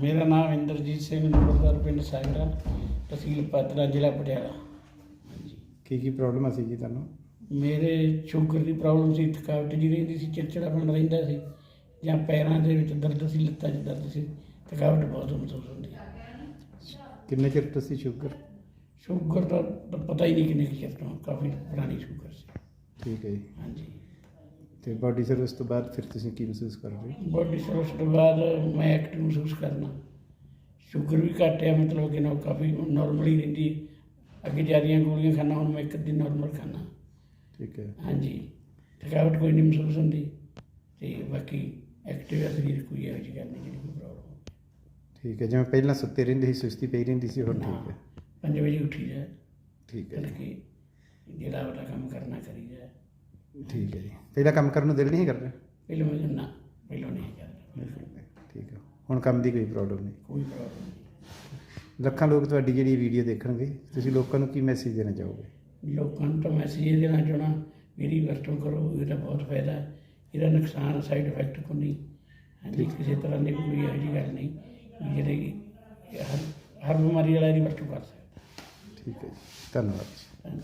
ਮੇਰਾ ਨਾਮ ਇੰਦਰਜੀਤ ਸਿੰਘ ਨੰਬਰਦਾਰ ਪਿੰਡ ਸਾਗਰਾ ਤਹਿਸੀਲ ਪਾਤੜਾ ਜ਼ਿਲ੍ਹਾ ਪਟਿਆਲਾ। ਕੀ ਕੀ ਪ੍ਰੋਬਲਮ ਸੀ ਜੀ ਤੁਹਾਨੂੰ? ਮੇਰੇ ਸ਼ੂਗਰ ਦੀ ਪ੍ਰੋਬਲਮ ਸੀ ਥਕਾਵਟ ਜੀ ਰਹਿੰਦੀ ਸੀ ਚਿੜਚਿੜਾਪਣ ਰਹਿੰਦਾ ਸੀ ਜਾਂ ਪੈਰਾਂ ਦੇ ਵਿੱਚ ਦਰਦ ਸੀ ਲੱਤਾਂ 'ਚ ਦਰਦ ਸੀ ਥਕਾਵਟ ਬਹੁਤ ਮਹਿਸੂਸ ਹੁੰਦੀ ਕਿੰਨੇ ਚਿਰ ਤੋਂ ਸੀ ਸ਼ੂਗਰ? ਸ਼ੂਗਰ ਦਾ ਤਾਂ ਪਤਾ ਹੀ ਨਹੀਂ ਕਿੰਨੇ ਚਿਰ ਤੋਂ ਕਾਫੀ ਪੁਰਾਣੀ ਸ਼ੂਗਰ ਸੀ। ਠੀਕ ਹੈ ਜੀ। ਹਾਂਜੀ। ਤੇ ਬਾਡੀ ਸਰਵਿਸ ਤੋਂ ਬਾਅਦ ਫਿਰ ਤੁਸੀਂ ਕੀ ਮਹਿਸੂਸ ਕਰ ਰਹੇ ਹੋ? ਬੋਡੀ ਸਰਵਿਸ ਤੋਂ ਬਾਅਦ ਮੈਂ ਐਕਟਿਵ ਮਹਿਸੂਸ ਕਰਨਾ ਸ਼ੂਗਰ ਵੀ ਘੱਟ ਹੈ ਮਤਲਬ ਕਿ ਨਾ ਕਾਫੀ ਨਾਰਮਲ ਰਹਿੰਦੀ ਹੈ। ਅੱਗੇ ਜਿਆਦੀਆਂ ਗੋਲੀਆਂ ਖਾਣਾ ਹੁਣ ਮੈਂ ਇੱਕ ਦਿਨ ਨਾਰਮਲ ਖਾਣਾ ਠੀਕ ਹੈ। ਹਾਂਜੀ। ਥਕਾਵਟ ਕੋਈ ਨਹੀਂ ਮਹਿਸੂਸ ਹੁੰਦੀ। ਤੇ ਬਾਕੀ ਐਕਟਿਵ ਹੈ ਸਰੀਰ ਕੋਈ ਇਹੋ ਜਿਹੀ ਗੱਲ ਨਹੀਂ ਜਿਹੜੀ ਕੋਈ ਪ੍ਰੋਬਲਮ ਠੀਕ ਹੈ ਜਿਵੇਂ ਪਹਿਲਾਂ ਸੁੱਤੇ ਰਹਿੰਦੇ ਸੀ ਸੁਸਤੀ ਪਈ ਰਹਿੰਦੀ ਸੀ ਹੁਣ ਠੀਕ ਹੈ। 5 ਵਜੇ ਉੱਠੀ ਜਾ ਠੀਕ ਹੈ। ਜਿਹੜਾ ਵਾਲਾ ਕੰਮ ਕਰਨਾ ਕਰੀ ਜਾ ਠੀਕ ਹੈ ਜੀ। ਪਹਿਲਾਂ ਕੰਮ ਕਰਨ ਨੂੰ ਦਿਲ ਨਹੀਂ ਕਰਦਾ? ਪਹਿਲਾਂ ਮੈਂ ਨਾ ਪਹਿਲਾਂ ਨਹੀਂ ਕਰਦਾ। ਠੀਕ ਹੈ। ਹੁਣ ਕੰਮ ਦੀ ਕੋਈ ਪ੍ਰੋਬਲਮ ਨਹੀਂ? ਕੋਈ ਪ੍ਰੋਬਲਮ ਨਹੀਂ। ਲੱਖਾਂ ਲੋਕ ਤੁਹਾਡੀ ਜਿਹੜੀ ਵੀਡੀਓ ਦੇਖਣਗੇ ਤੁਸੀਂ ਲੋਕਾਂ ਨੂੰ ਕੀ ਮੈਸੇਜ ਦੇਣਾ ਚਾਹੋਗੇ? ਲੋਕਾਂ ਨੂੰ ਤਾਂ ਮੈਸੇਜ ਇਹ ਦੇਣਾ ਚਾਹਣਾ ਮੇਰੀ ਵਰਤੋਂ ਕਰੋ ਇਹਦਾ ਬਹੁਤ ਫਾਇਦਾ ਹੈ। ਇਹਦਾ ਨੁਕਸਾਨ ਸਾਈਡ ਇਫੈਕਟ ਕੋਈ ਨਹੀਂ। ਹਾਂਜੀ ਕਿਸੇ ਤਰ੍ਹਾਂ ਦੀ ਕੋਈ ਇਹੋ ਜਿਹੀ ਗੱਲ ਨਹੀਂ ਜਿਹੜੇ ਹਰ ਹਰ ਬਿਮਾਰੀ ਵਾਲਾ ਇਹਦੀ ਵਰਤੋਂ ਕਰ ਸਕਦਾ। ਠੀਕ ਹੈ ਜੀ। ਧੰਨਵਾਦ ਜੀ।